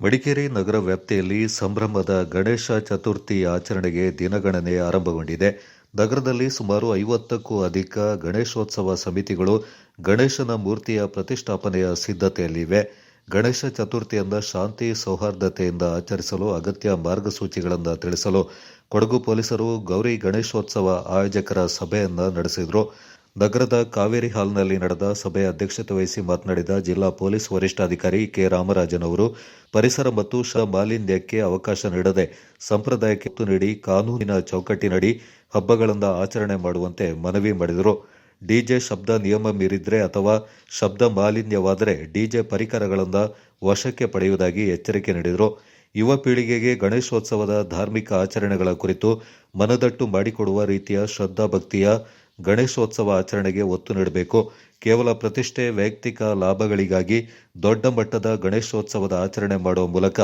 ಮಡಿಕೇರಿ ನಗರ ವ್ಯಾಪ್ತಿಯಲ್ಲಿ ಸಂಭ್ರಮದ ಗಣೇಶ ಚತುರ್ಥಿ ಆಚರಣೆಗೆ ದಿನಗಣನೆ ಆರಂಭಗೊಂಡಿದೆ. ನಗರದಲ್ಲಿ ಸುಮಾರು ಐವತ್ತಕ್ಕೂ ಅಧಿಕ ಗಣೇಶೋತ್ಸವ ಸಮಿತಿಗಳು ಗಣೇಶನ ಮೂರ್ತಿಯ ಪ್ರತಿಷ್ಠಾಪನೆಯ ಸಿದ್ಧತೆಯಲ್ಲಿವೆ. ಗಣೇಶ ಚತುರ್ಥಿಯಿಂದ ಶಾಂತಿ ಸೌಹಾರ್ದತೆಯಿಂದ ಆಚರಿಸಲು ಅಗತ್ಯ ಮಾರ್ಗಸೂಚಿಗಳನ್ನು ತಿಳಿಸಲು ಕೊಡಗು ಪೊಲೀಸರು ಗೌರಿ ಗಣೇಶೋತ್ಸವ ಆಯೋಜಕರ ಸಭೆಯನ್ನು ನಡೆಸಿದರು. ನಗರದ ಕಾವೇರಿ ಹಾಲ್ನಲ್ಲಿ ನಡೆದ ಸಭೆಯ ಅಧ್ಯಕ್ಷತೆ ವಹಿಸಿ ಮಾತನಾಡಿದ ಜಿಲ್ಲಾ ಪೊಲೀಸ್ ವರಿಷ್ಠಾಧಿಕಾರಿ ಕೆ ರಾಮರಾಜನ್ ಅವರು, ಪರಿಸರ ಮತ್ತು ಶ ಮಾಲಿನ್ಯಕ್ಕೆ ಅವಕಾಶ ನೀಡದೆ ಸಂಪ್ರದಾಯಕ್ಕೆ ಒತ್ತು ನೀಡಿ ಕಾನೂನಿನ ಚೌಕಟ್ಟಿನಡಿ ಹಬ್ಬಗಳಿಂದ ಆಚರಣೆ ಮಾಡುವಂತೆ ಮನವಿ ಮಾಡಿದರು. ಡಿಜೆ ಶಬ್ದ ನಿಯಮ ಮೀರಿದ್ರೆ ಅಥವಾ ಶಬ್ದ ಮಾಲಿನ್ಯವಾದರೆ ಡಿಜೆ ಪರಿಕರಗಳಿಂದ ವಶಕ್ಕೆ ಪಡೆಯುವುದಾಗಿ ಎಚ್ಚರಿಕೆ ನೀಡಿದರು. ಯುವ ಪೀಳಿಗೆಗೆ ಗಣೇಶೋತ್ಸವದ ಧಾರ್ಮಿಕ ಆಚರಣೆಗಳ ಕುರಿತು ಮನದಟ್ಟು ಮಾಡಿಕೊಡುವ ರೀತಿಯ ಶ್ರದ್ಧಾಭಕ್ತಿಯ ಗಣೇಶೋತ್ಸವ ಆಚರಣೆಗೆ ಒತ್ತು ನೀಡಬೇಕು. ಕೇವಲ ಪ್ರತಿಷ್ಠೆ, ವೈಯಕ್ತಿಕ ಲಾಭಗಳಿಗಾಗಿ ದೊಡ್ಡ ಮಟ್ಟದ ಗಣೇಶೋತ್ಸವದ ಆಚರಣೆ ಮಾಡುವ ಮೂಲಕ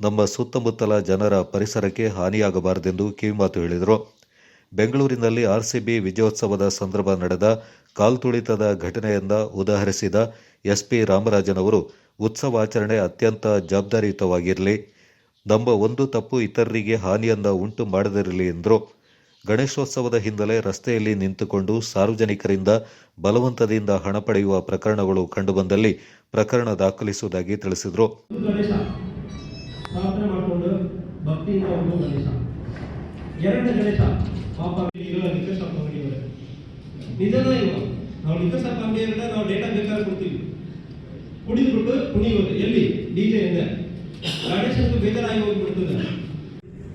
ನಮ್ಮ ಸುತ್ತಮುತ್ತಲ ಜನರ ಪರಿಸರಕ್ಕೆ ಹಾನಿಯಾಗಬಾರದೆಂದು ಕಿವಿಮಾತು ಹೇಳಿದರು. ಬೆಂಗಳೂರಿನಲ್ಲಿ ಆರ್ಸಿಬಿ ವಿಜಯೋತ್ಸವದ ಸಂದರ್ಭ ನಡೆದ ಕಾಲ್ತುಳಿತದ ಘಟನೆಯಿಂದ ಉದಾಹರಿಸಿದ ಎಸ್ಪಿ ರಾಮರಾಜನ್ ಅವರು ಉತ್ಸವಾಚರಣೆ ಅತ್ಯಂತ ಜವಾಬ್ದಾರಿಯುತವಾಗಿರಲಿ, ನಮ್ಮ ಒಂದು ತಪ್ಪು ಇತರರಿಗೆ ಹಾನಿಯನ್ನ ಉಂಟು ಮಾಡದಿರಲಿ ಎಂದರು. ಗಣೇಶೋತ್ಸವದ ಹಿನ್ನೆಲೆ ರಸ್ತೆಯಲ್ಲಿ ನಿಂತುಕೊಂಡು ಸಾರ್ವಜನಿಕರಿಂದ ಬಲವಂತದಿಂದ ಹಣ ಪಡೆಯುವ ಪ್ರಕರಣಗಳು ಕಂಡುಬಂದಲ್ಲಿ ಪ್ರಕರಣ ದಾಖಲಿಸುವುದಾಗಿ ತಿಳಿಸಿದರು.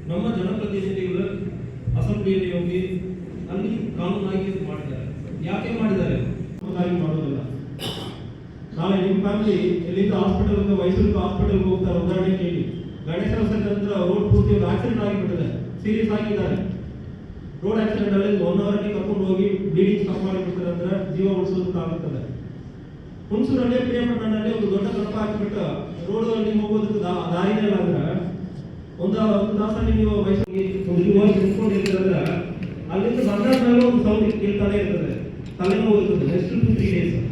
ನಮ್ಮ ಜನಪ್ರತಿನಿಧಿಗಳು ಅಸೆಂಬ್ಲಿಯಲ್ಲಿ ಹೋಗಿ ಅಲ್ಲಿ ಕಾನೂನಾಗಿ ಇದು ಮಾಡಿದ್ದಾರೆ. ಯಾಕೆ ಮಾಡಿದ್ದಾರೆ? ಮಾಡೋದಿಲ್ಲ. ನಾಳೆ ನಿಮ್ಮ ಫ್ಯಾಮಿಲಿ ಎಲ್ಲಿಂದ ಹಾಸ್ಪಿಟಲ್ ಮೈಸೂರು ಹಾಸ್ಪಿಟಲ್ ಹೋಗ್ತಾರೆ ಉದಾಹರಣೆ ಕೇಳಿ. ಗಣೇಶ ನಂತರ ರೋಡ್ ಪೂರ್ತಿ ಆಕ್ಸಿಡೆಂಟ್ ಆಗಿಬಿಟ್ಟಿದೆ. ಸೀರಿಯಸ್ ಆಗಿದ್ದಾರೆ. ರೋಡ್ ಆಕ್ಸಿಡೆಂಟ್ ಅಲ್ಲಿ ಒನ್ ಅವರ್ಗೆ ಕರ್ಕೊಂಡು ಹೋಗಿ ಬ್ಲೀಡಿಂಗ್ ಸ್ಟಾಪ್ ಮಾಡಿಬಿಡ್ತಾರೆ ಅಂದ್ರೆ ಜೀವ ಉಳಿಸೋದಕ್ಕಾಗುತ್ತದೆ. ಹುಣಸೂರಲ್ಲಿ ಪ್ರಿಯಪಟ್ಟಣದಲ್ಲಿ ಒಂದು ದೊಡ್ಡ ಕಪ್ಪ ಹಾಕಿಬಿಟ್ಟು ರೋಡ್ ಅಲ್ಲಿ ಹೋಗೋದಕ್ಕೆ ದಾರಿನೇ ಇಲ್ಲ ಅಂದ್ರೆ ಒಂದು ಒಂದು ತಾಸಲ್ಲಿ ನೀವು ಮೈಸೂರಿಗೆ ಮೇಲೆ ಒಂದು ಸೌಂಡ್ ಕೇಳ್ತಾನೆ ಇರ್ತದೆ. ತಲೆನೋವು ಇರ್ತದೆ. ನೆಕ್ಸ್ಟ್ ಟು ತ್ರೀ ಡೇಸ್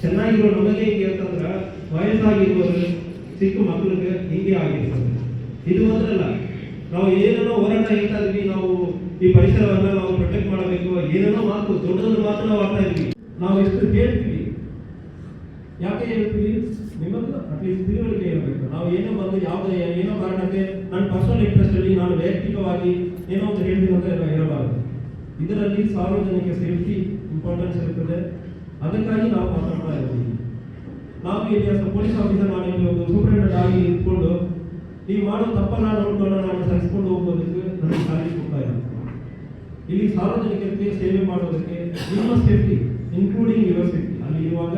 ಚೆನ್ನಾಗಿರೋ ನಮಗೆ ಹಿಂಗೆ ಅಂತಂದ್ರೆ, ವಯಸ್ಸಾಗಿರುವವರು ಚಿಕ್ಕ ಮಕ್ಕಳಿಗೆ ಹಿಂಗೆ ಆಗಿರ್ತದೆ. ಇದು ಮಾತ್ರ ಅಲ್ಲ. ನಾವು ಏನೇನೋ ಹೋರಾಟ ಹೇಳ್ತಾ ಇದ್ವಿ, ನಾವು ಈ ಪರಿಸರವನ್ನು ನಾವು ಪ್ರೊಟೆಕ್ಟ್ ಮಾಡಬೇಕು, ಏನೇನೋ ಮಾತು ದೊಡ್ಡದೊಂದು ಮಾತ್ರ ನಾವು ಆಡ್ತಾ ಇದ್ವಿ. ನಾವು ಎಷ್ಟು ಹೇಳ್ತೀವಿ? ಯಾಕೆ ಹೇಳ್ತೀವಿ? ನಿಮಗೂ ಅಟ್ಲೀಸ್ಟ್ ತಿಳುವಳಿಕೆ ಇರಬೇಕು. ನಾವು ಏನೋ ಬಂದು ಯಾವುದೇ, ಏನೋ ಕಾರಣಕ್ಕೆ, ನನ್ನ ಪರ್ಸನಲ್ ಇಂಟ್ರೆಸ್ಟ್ ಅಲ್ಲಿ ನಾನು ವೈಯಕ್ತಿಕವಾಗಿ ಏನೋ ಅಂತ ಹೇಳ್ತೀನಿ ಅಂತ ಇರ- ಇರಬಾರದು. ಇದರಲ್ಲಿ ಸಾರ್ವಜನಿಕ ಸೇಫ್ಟಿ ಇಂಪಾರ್ಟೆನ್ಸ್ ಇರ್ತದೆ ಅದಕ್ಕಾಗಿ ನಾವು ಮಾತಾಡ್ತಾ ಇದ್ದೀವಿ. ನಾವು ಇಲ್ಲಿ ಪೊಲೀಸ್ ಆಫೀಸರ್ ನಾನು ಇಲ್ಲಿ ಒಂದು ಸೂಪರಿಂಟೆಂಡೆಂಟ್ ಆಗಿ ಇಟ್ಕೊಂಡು, ನೀವು ಮಾಡೋ ತಪ್ಪನ್ನ ನೋಡ್ಕೊಂಡು ನಾನು ಸಹಿಸ್ಕೊಂಡು ಹೋಗೋದಕ್ಕೆ ನನಗೆ ಸಾಲಿ ಕೊಡ್ತಾ ಇಲ್ಲ ಇಲ್ಲಿ ಸಾರ್ವಜನಿಕರಿಗೆ ಸೇವೆ ಮಾಡೋದಕ್ಕೆ ನಿಮ್ಮ ಸೇಫ್ಟಿ ಇನ್ಕ್ಲೂಡಿಂಗ್ ಯುವರ್ ಸೇಫ್ಟಿ ಅಲ್ಲಿ ಇರುವಾಗ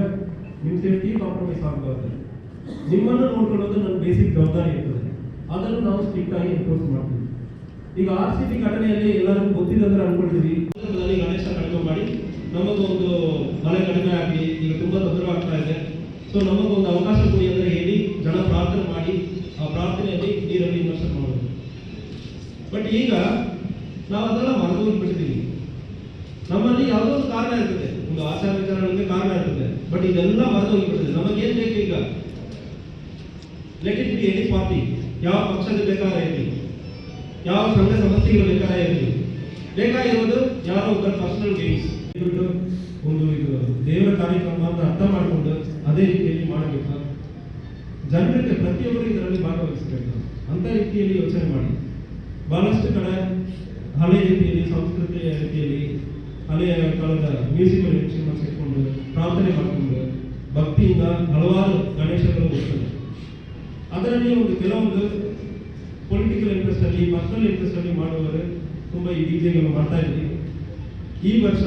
ನಿಮ್ಮ ಸೇಫ್ಟಿ ಕಾಂಪ್ರಮೈಸ್ ಆಗಬಾರ್ದು. ನಿಮ್ಮನ್ನು ನೋಡ್ಕೊಳ್ಳೋದು ನನ್ನ ಬೇಸಿಕ್ ಜವಾಬ್ದಾರಿ ಇರ್ತದೆ. ಅದನ್ನು ನಾವು ಸ್ಟ್ರಿಕ್ಟ್ ಆಗಿ ಎನ್ಫೋರ್ಸ್ ಮಾಡ್ತೀವಿ. ಈಗ ಆರ್ ಸಿ ಬಿ ಘಟನೆಯಲ್ಲಿ ಎಲ್ಲರಿಗೂ ಗೊತ್ತಿದೆ ಅನ್ಕೊಳ್ತೀವಿ. ಗಣೇಶ ಕಡಿಮೆ ಮಾಡಿ, ನಮಗೊಂದು ಮಳೆ ಕಡಿಮೆ ಆಗಲಿ ಈಗ ತುಂಬಾ ತೊಂದರೆ ಆಗ್ತಾ ಇದೆ. ಸೊ ನಮಗೊಂದು ಅವಕಾಶ ಕೊಡಿ ಅಂದ್ರೆ ಹೇಳಿ ಜನ ಪ್ರಾರ್ಥನೆ ಮಾಡಿ, ಆ ಪ್ರಾರ್ಥನೆಯಲ್ಲಿ ನೀರಲ್ಲಿ ಇನ್ವೆಸ್ಟ್ ಮಾಡೋದು. ಬಟ್ ಈಗ ನಾವು ಅದೆಲ್ಲ ಮರೆತೋಗ್ಬಿಟ್ಟಿದ್ದೀವಿ. ನಮ್ಮಲ್ಲಿ ಯಾವುದೋ ಒಂದು ಕಾರಣ ಇರ್ತದೆ. ಒಂದು ಆಚಾರ ವಿಚಾರಗಳಿಗೆ ಕಾರಣ ಇರ್ತದೆ. ಬಟ್ ಇದೆಲ್ಲ ಮರೆದೋಗ್ಬಿಡ್ತದೆ ನಮಗೇನು ಬೇಕು ಈಗ? Let it be any party ಯಾವ ಪಕ್ಷದ ಬೇಕಾದ್ರೆ ಇರಲಿ ಯಾವ ಸಂಘ ಸಮಸ್ಯೆಗಳು ಬೇಕಾದ್ರೆ ಇರಲಿ ಬೇಕಾಗಿರೋದು ಯಾರೋ ಒಬ್ಬರ ಪರ್ಸನಲ್ ಗೇಮ್ಸ್ ಒಂದು ಇದು ದೇವರ ಕಾರ್ಯಕ್ರಮ ಅಂತ ಅರ್ಥ ಮಾಡಿಕೊಂಡು ಅದೇ ರೀತಿಯಲ್ಲಿ ಮಾಡಬೇಕು. ಜನರಿಗೆ ಪ್ರತಿಯೊಬ್ಬರು ಇದರಲ್ಲಿ ಭಾಗವಹಿಸಬೇಕು. ಅಂತ ರೀತಿಯಲ್ಲಿ ಯೋಚನೆ ಮಾಡಿ. ಬಹಳಷ್ಟು ಕಡೆ ಹಳೆಯ ರೀತಿಯಲ್ಲಿ, ಸಂಸ್ಕೃತಿಯ ರೀತಿಯಲ್ಲಿ ಹಳೆಯ ಕಾಲದ ಮ್ಯೂಸಿಕಲ್ ಇನ್ಸ್ಟ್ರೂಮೆಂಟ್ಸ್ ಇಟ್ಕೊಂಡು ಪ್ರಾರ್ಥನೆ ಮಾಡಿಕೊಂಡು ಭಕ್ತಿಯಿಂದ ಹಲವಾರು ಗಣೇಶಗಳು ಹೋಗ್ತದೆ ಅದರಲ್ಲಿ ಒಂದು ಕೆಲವೊಂದು ಪೊಲಿಟಿಕಲ್ ಇಂಟ್ರೆಸ್ಟ್ ಅಲ್ಲಿ ಪರ್ಸನಲ್ ಇಂಟ್ರೆಸ್ಟ್ ಅಲ್ಲಿ ಮಾಡುವವರು ತುಂಬಾ ಈ ಡಿಜೆಗಳು ಮಾಡ್ತಾ ಇದ್ವಿ ಈ ವರ್ಷ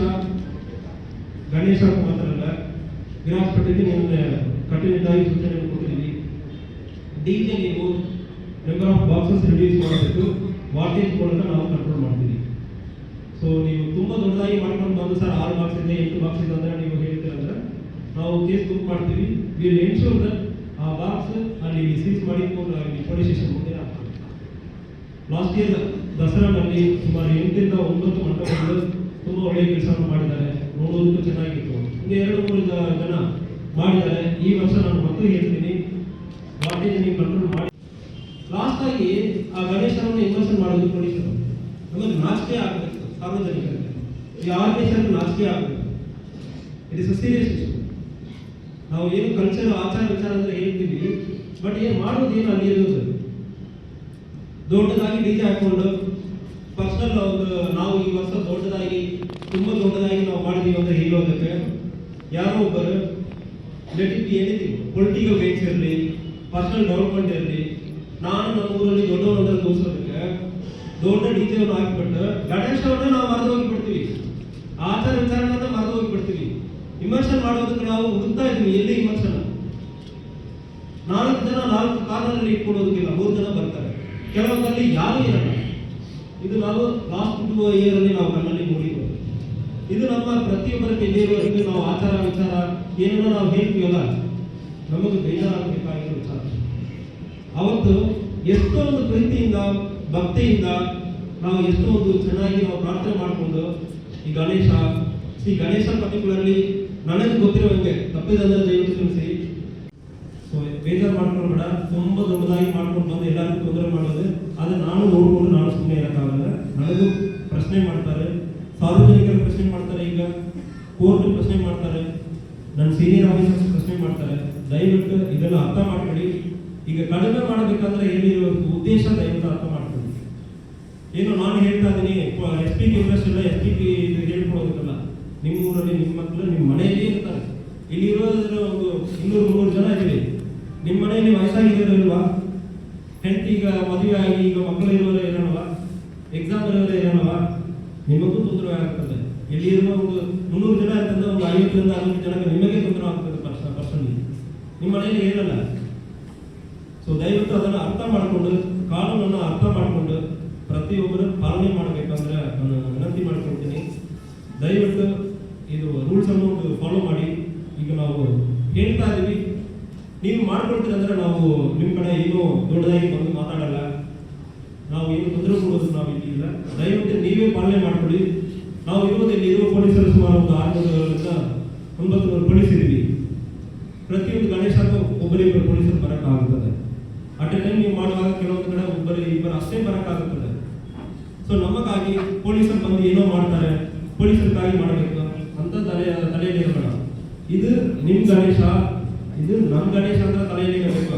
ಗಣೇಶ ಮಾತ್ರ ಅಲ್ಲ, ವಿರಾಜಪೇಟೆಗೆ ಒಂದು ಕಟ್ಟುನಿಟ್ಟಾಗಿ ಸೂಚನೆ ಕೊಟ್ಟಿದ್ದೀವಿ. ಡಿಜೆ ನೀವು ನಂಬರ್ ಆಫ್ ಬಾಕ್ಸಸ್ ರಿಡ್ಯೂಸ್ ಮಾಡಬೇಕು ವಾಟೇಜ್ ಮೂಲಕ ನಾವು ಕಂಟ್ರೋಲ್ ಮಾಡ್ತೀವಿ. ಸೊ ನೀವು ತುಂಬಾ ದೊಡ್ಡದಾಗಿ ಮಾಡ್ಕೊಂಡು ಬಂದು ಸರ್, ಆರು ಬಾಕ್ಸ್ ಇದೆ, ಎಂಟು ಬಾಕ್ಸ್ ಇದೆ ಅಂದ್ರೆ ನೀವು ಹೇಳ್ತೀರ ಅಂದ್ರೆ, ನಾವು ಕೇಸ್ ಬುಕ್ ಮಾಡ್ತೀವಿ. ವಿಲ್ ಎನ್ಶೂರ್ ಆ ಬಾಕ್ಸ್ ಅಲ್ಲಿ ಸೀಸ್ ಮಾಡಿ ಪೊಲೀಸ್ ಸ್ಟೇಷನ್ ಮುಂದೆ ಹಾಕ್ತೀವಿ. ಲಾಸ್ಟ್ ಇಯರ್ ದಸರಾನಲ್ಲಿ ಸುಮಾರು ಎಂಟರಿಂದ ಒಂಬತ್ತು ಮಂಟಪಗಳು ತುಂಬ ಒಳ್ಳೆಯ ಕೆಲಸವನ್ನು ಮಾಡಿದ್ದಾರೆ. ನೋಡೋದಕ್ಕೂ ಚೆನ್ನಾಗಿತ್ತು. ಹಿಂಗೆ ಎರಡು ಮೂರು ಜನ ಮಾಡಿದ್ದಾರೆ. ಈ ವರ್ಷ ನಾನು ಮತ್ತೆ ಹೇಳ್ತೀನಿ. ವಾಟೇಜ್ ಕಂಟ್ರೋಲ್ ಮಾಡಿ ಹೋಗಿ ಆ ಗಣೇಶನನ್ನು ಇನ್ವರ್ಷನ್ ಮಾಡೋದು ಪೊಲೀಸರು ನಮಗೆ ನಾಚಿಕೆ ಆಗಬೇಕು ಸಾರ್ವಜನಿಕರಿಗೆ. ಈ ಆರ್ಗೇಶನ್ ನಾಚಿಕೆ ಆಗಬೇಕು. ಇಟ್ ಇಸ್ ಅ ಸೀರಿಯಸ್ ನಾವು ಏನು ಕಲ್ಚರ್ ಆಚಾರ, ವಿಚಾರ ಅಂತ ಹೇಳ್ತೀವಿ. ಬಟ್ ಏನು ಮಾಡೋದು ಏನು ಅಲ್ಲಿ ಇರೋದು ದೊಡ್ಡದಾಗಿ ಡಿಜೆ ಹಾಕೊಂಡು ಪರ್ಸನಲ್ ಒಂದು ನಾವು ಈ ವರ್ಷ ದೊಡ್ಡದಾಗಿ, ತುಂಬ ದೊಡ್ಡದಾಗಿ ನಾವು ಮಾಡಿದೀವಿ ಅಂತ ಹೇಳೋದಕ್ಕೆ ಯಾರೋ ಒಬ್ಬರು let it anything political weights ಇರಲಿ ಪರ್ಸನಲ್ ಡೆವಲಪ್ಮೆಂಟ್ ಇರಲಿ, ನಾನು ನಮ್ಮ ಊರಲ್ಲಿ ದೊಡ್ಡವರಂದ್ರೆ ತೋರಿಸೋದಕ್ಕೆ ದೊಡ್ಡ ಡಿಜೆವನ್ನು ಹಾಕಿಬಿಟ್ಟು ಗಣೇಶವನ್ನೇ ನಾವು ಮರೆದು ಹೋಗಿಬಿಡ್ತೀವಿ. ಆಚಾರ ವಿಚಾರಗಳನ್ನ ಮರೆದು ಹೋಗಿಬಿಡ್ತೀವಿ. ವಿಮರ್ಶನ ಮಾಡೋದಕ್ಕೆ ನಾವು ಹುಡುಕ್ತಾ ಇದ್ದೀವಿ, ಎಲ್ಲಿ ವಿಮರ್ಶನ? ನಾಲ್ಕು ಜನ ನಾಲ್ಕು ಕಾರ್ನಲ್ಲಿ ಇಟ್ಕೊಡೋದಕ್ಕಿಲ್ಲ, ಮೂರು ಜನ ಬರ್ತಾರೆ. ಕೆಲವೊಂದಲ್ಲಿ ಯಾರು ಇರಲ್ಲ. ಇದು ನಾವು ಲಾಸ್ಟ್ ಟು ಇಯರಲ್ಲಿ ನಾವು ನಮ್ಮಲ್ಲಿ ನೋಡಿದ್ದೇವೆ ಇದು ನಮ್ಮ ಪ್ರತಿಯೊಬ್ಬರ ಕೆಲವರಿಗೆ ನಾವು ಆಚಾರ ವಿಚಾರ ಏನನ್ನ ನಾವು ಹೇಳ್ತೀವಲ್ಲ, ನಮಗೆ ಬೇಜಾರಾಗಬೇಕಾಗಿರೋ ವಿಚಾರ. ಅವತ್ತು ಎಷ್ಟೋ ಒಂದು ಪ್ರೀತಿಯಿಂದ, ಭಕ್ತಿಯಿಂದ ನಾವು ಎಷ್ಟೋ ಒಂದು ಚೆನ್ನಾಗಿ ನಾವು ಪ್ರಾರ್ಥನೆ ಮಾಡಿಕೊಂಡು ಈ ಗಣೇಶ ಈ ಗಣೇಶ ಪರ್ಟಿಕ್ಯುಲರ್ಲಿ ನನಗೆ ಗೊತ್ತಿರುವಂಗೆ ತಪ್ಪಿದಂದ್ರೆ ದಯವಿಟ್ಟು ತಿಳಿಸಿ ಬೇಜಾರು ಮಾಡ್ಕೊಂಡ್ಬೇಡ ತುಂಬಾ ದೊಡ್ಡದಾಗಿ ಮಾಡ್ಕೊಂಡು ಬಂದು ಎಲ್ಲರಿಗೂ ತೊಂದರೆ ಮಾಡೋದು. ಅದು ನಾನು ನೋಡ್ಕೊಂಡು ನಾನು ಸುಮ್ಮನೆ ಇರೋಕ್ಕಾಗಲ್ಲ. ನನಗೂ ಪ್ರಶ್ನೆ ಮಾಡ್ತಾರೆ. ಸಾರ್ವಜನಿಕರು ಪ್ರಶ್ನೆ ಮಾಡ್ತಾರೆ ಈಗ. ಕೋರ್ಟ್ ಪ್ರಶ್ನೆ ಮಾಡ್ತಾರೆ. ನನ್ನ ಸೀನಿಯರ್ ಆಫೀಸರ್ಸ್ ಪ್ರಶ್ನೆ ಮಾಡ್ತಾರೆ. ದಯವಿಟ್ಟು ಇದೆಲ್ಲ ಅರ್ಥ ಮಾಡ್ಕೊಳ್ಳಿ. ಈಗ ಕಡಿಮೆ ಮಾಡಬೇಕಂದ್ರೆ ಏನಿರುವ ಉದ್ದೇಶ ದಯವಿಟ್ಟು ಅರ್ಥ ಮಾಡ್ಕೊಳ್ಳಿ. ಏನು ನಾನು ಹೇಳ್ತಾ ಇದ್ದೀನಿ ಎಸ್ ಪಿ ಇಂಟ್ರೆಸ್ಟ್ ಇಲ್ಲ ಎಸ್ ಪಿ ಹೇಳ್ಕೊಡೋದಕ್ಕಲ್ಲ. ನಿಮ್ಮ ಊರಲ್ಲಿ ನಿಮ್ಮ ಮಕ್ಕಳು ನಿಮ್ಮ ಮನೆಯಲ್ಲಿ ಇರ್ತಾರೆ. ಇಲ್ಲಿರೋ ಒಂದು ಇನ್ನೂರು ಮುನ್ನೂರು ಜನ ಇದ್ದೀವಿ. ನಿಮ್ಮ ಮನೆಯಲ್ಲಿ ವಯಸ್ಸಾಗಿರೋರು ಇಲ್ವಾ ಈಗ ಮದುವೆ ಆಗಿ ಈಗ ಮಕ್ಕಳು ಇರೋರು ಇರೋಣವಾ? ಎಕ್ಸಾಮ್ ಇರೋರು ಇರೋಣವಾ? ನಿಮಗೂ ತೊಂದರೆ ಆಗ್ತದೆ. ಇಲ್ಲಿ ಇರುವ ಒಂದು ಮುನ್ನೂರು ಜನ ಇರ್ತದೆ ಒಂದು ಐವತ್ತರಿಂದ ಅರವತ್ತು ಜನಕ್ಕೆ ನಿಮಗೆ ತೊಂದರೆ ಆಗ್ತದೆ ಪರ್ಸನ್ ಪರ್ಸನ್ಲಿ ನಿಮ್ಮ ಮನೆಯಲ್ಲಿ ಏನಲ್ಲ ಸೊ ದಯವಿಟ್ಟು ಅದನ್ನು ಅರ್ಥ ಮಾಡಿಕೊಂಡು, ಕಾನೂನನ್ನು ಅರ್ಥ ಮಾಡಿಕೊಂಡು ಪ್ರತಿಯೊಬ್ಬರು ಪಾಲನೆ ಮಾಡಬೇಕಂದ್ರೆ ನಾನು ವಿನಂತಿ ಮಾಡ್ಕೊಳ್ತೀನಿ. ದಯವಿಟ್ಟು ಇದು ರೂಲ್ಸ್ ಅನ್ನು ಫಾಲೋ ಮಾಡಿ. ಈಗ ನಾವು ಹೇಳ್ತಾ ಇದೀವಿ ನೀವು ಮಾಡ್ಕೊಳ್ತೀರ ಅಂದ್ರೆ ನಾವು ನಿಮ್ಮ ಕಡೆ ಏನು ದೊಡ್ಡದಾಗಿ ಬಂದು ಮಾತಾಡಲ್ಲ. ನಾವು ಏನು ತೊಂದರೆ ಕೊಡೋದು ನಾವು ಇಲ್ಲಿ ದಯವಿಟ್ಟು ನೀವೇ ಪಾಲನೆ ಮಾಡ್ಕೊಳ್ಳಿ. ನಾವು ಇಲ್ಲಿ ಇರುವ ಪೊಲೀಸರು ಸುಮಾರು ಒಂದು ಆರುನೂರರಿಂದ ಒಂಬತ್ತು ನೂರು ಪೊಲೀಸ್ ಪ್ರತಿಯೊಂದು ಗಣೇಶ ಒಬ್ಬರಿಬ್ಬರು ಪೊಲೀಸರು ಬರೋಕ್ಕಾಗುತ್ತದೆ ಅಟ್ ಟೈಮ್ ನೀವು ಮಾಡುವಾಗ ಕೆಲವೊಂದು ಕಡೆ ಒಬ್ಬರು ಇಬ್ಬರು ಅಷ್ಟೇ ಬರೋಕ್ಕಾಗುತ್ತದೆ ಸೊ ನಮಗಾಗಿ ಪೊಲೀಸರು ಬಂದು ಏನೋ ಮಾಡ್ತಾರೆ. ಪೊಲೀಸರಿಗಾಗಿ ಮಾಡಬೇಕು ಅಂತ ತಲೆ, ತಲೆಯಲ್ಲಿ ಇರೋಣ ಇದು ನಿಮ್ಮ ಗಣೇಶ ಇದು ನಮ್ಮ ಗಣೇಶ ಅಂತ ತಲೆಯಲ್ಲಿ ಇರಬೇಕು.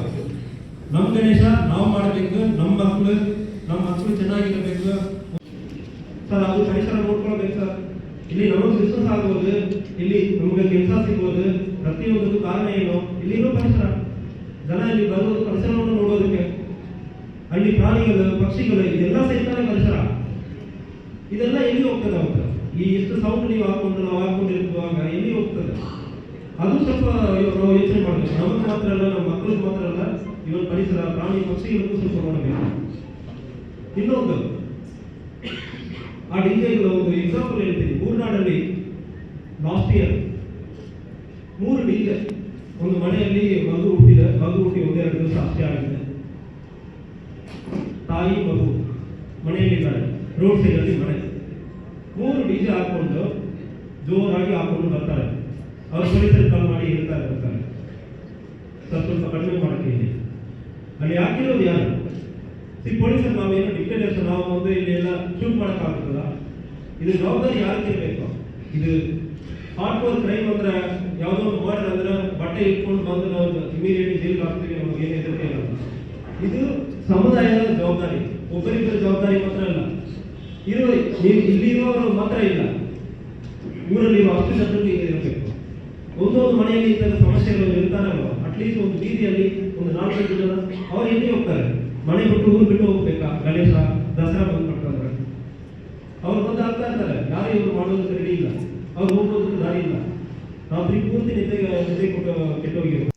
ನಮ್ಮ ಗಣೇಶ ನಾವು ಮಾಡಬೇಕು ನಮ್ಮ ಮಕ್ಕಳು ನಮ್ಮ ಮಕ್ಕಳು ಚೆನ್ನಾಗಿರಬೇಕು. ಸರ್, ಅದು ಪರಿಸರ ನೋಡ್ಕೊಳ್ಬೇಕು ಸರ್. ಇಲ್ಲಿ ನಮಗೆ ಬಿಸ್ನೆಸ್ ಆಗ್ಬೋದು, ಇಲ್ಲಿ ನಮಗೆ ಕೆಲಸ ಸಿಗ್ಬೋದು. ಪ್ರತಿಯೊಂದಕ್ಕೂ ಕಾರಣ ಏನು? ಇಲ್ಲಿರೋ ಪರಿಸರ. ಜನ ಇಲ್ಲಿ ಬರೋದು ಪರಿಸರವನ್ನು ನೋಡೋದಕ್ಕೆ. ಅಲ್ಲಿ ಪ್ರಾಣಿಗಳು, ಪಕ್ಷಿಗಳು, ಇದೆಲ್ಲ ಸೇರ್ತಾರೆ ಪರಿಸರ. ಇದೆಲ್ಲ ಎಲ್ಲಿ ಹೋಗ್ತದೆ ಅವತ್ತು? ಈ ಎಷ್ಟು ಸೌಂಡ್ ನೀವು ಹಾಕೊಂಡು, ನಾವು ಹಾಕೊಂಡಿರುವಾಗ ಎಲ್ಲಿ ಹೋಗ್ತದೆ? ಅದು ಸ್ವಲ್ಪ ನಾವು ಯೋಚನೆ ಮಾಡಬೇಕು ನಮಗೆ ಮಾತ್ರ ಅಲ್ಲ ನಮ್ಮ ಮಕ್ಕಳಿಗೆ ಮಾತ್ರ ಅಲ್ಲ ಇವನ್ ಪರಿಸರ, ಪ್ರಾಣಿ ಪಕ್ಷಿಗಳಿಗೂ ಸ್ವಲ್ಪ ನೋಡಬೇಕು. ಇನ್ನೊಂದು, ಆ ಡಿಜೆಗಳ ಒಂದು ಎಕ್ಸಾಂಪಲ್ ಹೇಳ್ತೀನಿ. ಮೂರ್ನಾಡಲ್ಲಿ ಲಾಸ್ಟ್ ಇಯರ್ ಮೂರು ಡಿಜೆ, ಒಂದು ಮನೆಯಲ್ಲಿ ಮಗು ಹುಟ್ಟಿದೆ, ಮಗು ಹುಟ್ಟಿ ಒಂದೆರಡು ದಿವಸ ಅಷ್ಟೇ ಆಗಿದೆ. ತಾಯಿ, ಮಗು ಮನೆಯಲ್ಲಿದ್ದಾರೆ. ರೋಡ್ ಸೈಡಲ್ಲಿ ಮನೆ. ಮೂರು ಡಿಜೆ ಹಾಕೊಂಡು ಜೋರಾಗಿ ಹಾಕೊಂಡು ಬರ್ತಾರೆ. ಅವ್ರು ಪೊಲೀಸರು ಕಾಲ್ ಮಾಡಿ ಹೇಳ್ತಾ ಇರ್ತಾರೆ. ಸ್ವಲ್ಪ ಸ್ವಲ್ಪ ಕಡಿಮೆ ಇದೆ. ಅಲ್ಲಿ ಹಾಕಿರೋದು ಯಾರು? ಸಿ ಪೊಲೀಸರು ನಾವೇನು ಡಿಕ್ಟೇಟರ್ಸ್ ನಾವು ಒಂದು ಇಲ್ಲೆಲ್ಲ ಶೂಟ್ ಮಾಡೋಕ್ಕಾಗ್ತದ ಇದು ಜವಾಬ್ದಾರಿ ಯಾರಿಗೆ ಇರಬೇಕು? ಇದು ಹಾರ್ಡ್ ಕೋರ್ ಕ್ರೈಮ್ ಅಂದ್ರೆ ಯಾವುದೋ ಒಂದು ಮರ್ಡರ್ ಅಂದ್ರೆ ಬಟ್ಟೆ ಇಟ್ಕೊಂಡು ಬಂದು ನಾವು ಇಮಿಡಿಯೇಟ್ಲಿ ಜೈಲ್ ಹಾಕ್ತೀವಿ ನಮಗೆ ಏನು ಹೆದರಿಕೆ ಇಲ್ಲ. ಇದು ಸಮುದಾಯದ ಜವಾಬ್ದಾರಿ. ಒಬ್ಬರಿಬ್ಬರ ಜವಾಬ್ದಾರಿ ಮಾತ್ರ ಅಲ್ಲ. ಇರೋ ನೀವು ಇಲ್ಲಿರುವವರು ಮಾತ್ರ ಇಲ್ಲ. ಊರಲ್ಲಿ ಅಷ್ಟು ಜನರಿಗೆ ಇರಬೇಕು ಒಂದೊಂದು ಮನೆಯಲ್ಲಿ ಇಂತಹ ಸಮಸ್ಯೆಗಳು ಇರ್ತಾರಲ್ವ ಅಟ್ಲೀಸ್ಟ್ ಒಂದು ಬೀದಿಯಲ್ಲಿ ಒಂದು ನಾಲ್ಕೈದು ಜನ ಅವ್ರು ಎಲ್ಲಿ ಹೋಗ್ತಾರೆ? ಮನೆ ಬಿಟ್ಟು ಊರು ಬಿಟ್ಟು ಹೋಗ್ಬೇಕಾ? ಗಣೇಶ, ದಸರಾ ಬಂದ್ಬಿಟ್ರೆ ಅವ್ರು? ಬಂದು ಆಗ್ತಾ ಇರ್ತಾರೆ ಯಾರು ಇವರು ಮಾಡೋದಕ್ಕೆ ರೆಡಿ ಇಲ್ಲ. ಅವ್ರು ಹೋಗೋದಕ್ಕೆ ದಾರಿ ಇಲ್ಲ. ನಾವು ಪೂರ್ತಿ ನಿದ್ದೆ ನಿದ್ದೆ ಕೊಟ್ಟು ಕೆಟ್ಟೋಗಿರೋ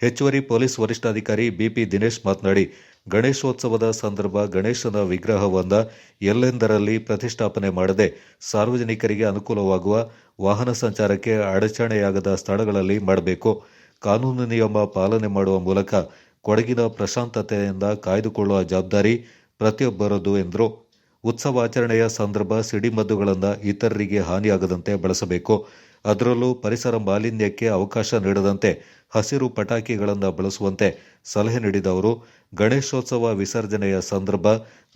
ಹೆಚ್ಚುವರಿ ಪೊಲೀಸ್ ವರಿಷ್ಠಾಧಿಕಾರಿ ಬಿಪಿ ದಿನೇಶ್ ಮಾತನಾಡಿ, ಗಣೇಶೋತ್ಸವದ ಸಂದರ್ಭ ಗಣೇಶನ ವಿಗ್ರಹವನ್ನ ಎಲ್ಲೆಂದರಲ್ಲಿ ಪ್ರತಿಷ್ಠಾಪನೆ ಮಾಡದೆ ಸಾರ್ವಜನಿಕರಿಗೆ ಅನುಕೂಲವಾಗುವ ವಾಹನ ಸಂಚಾರಕ್ಕೆ ಅಡಚಣೆಯಾಗದ ಸ್ಥಳಗಳಲ್ಲಿ ಮಾಡಬೇಕು. ಕಾನೂನು ನಿಯಮ ಪಾಲನೆ ಮಾಡುವ ಮೂಲಕ ಕೊಡಗಿನ ಪ್ರಶಾಂತತೆಯಿಂದ ಕಾಯ್ದುಕೊಳ್ಳುವ ಜವಾಬ್ದಾರಿ ಪ್ರತಿಯೊಬ್ಬರದ್ದು ಎಂದರು. ಉತ್ಸವಾಚರಣೆಯ ಸಂದರ್ಭ ಸಿಡಿಮದ್ದುಗಳನ್ನು ಇತರರಿಗೆ ಹಾನಿಯಾಗದಂತೆ ಬಳಸಬೇಕು. ಅದರಲ್ಲೂ ಪರಿಸರ ಮಾಲಿನ್ಯಕ್ಕೆ ಅವಕಾಶ ನೀಡದಂತೆ ಹಸಿರು ಪಟಾಕಿಗಳನ್ನು ಬಳಸುವಂತೆ ಸಲಹೆ ನೀಡಿದ ಅವರು ಗಣೇಶೋತ್ಸವ ವಿಸರ್ಜನೆಯ ಸಂದರ್ಭ,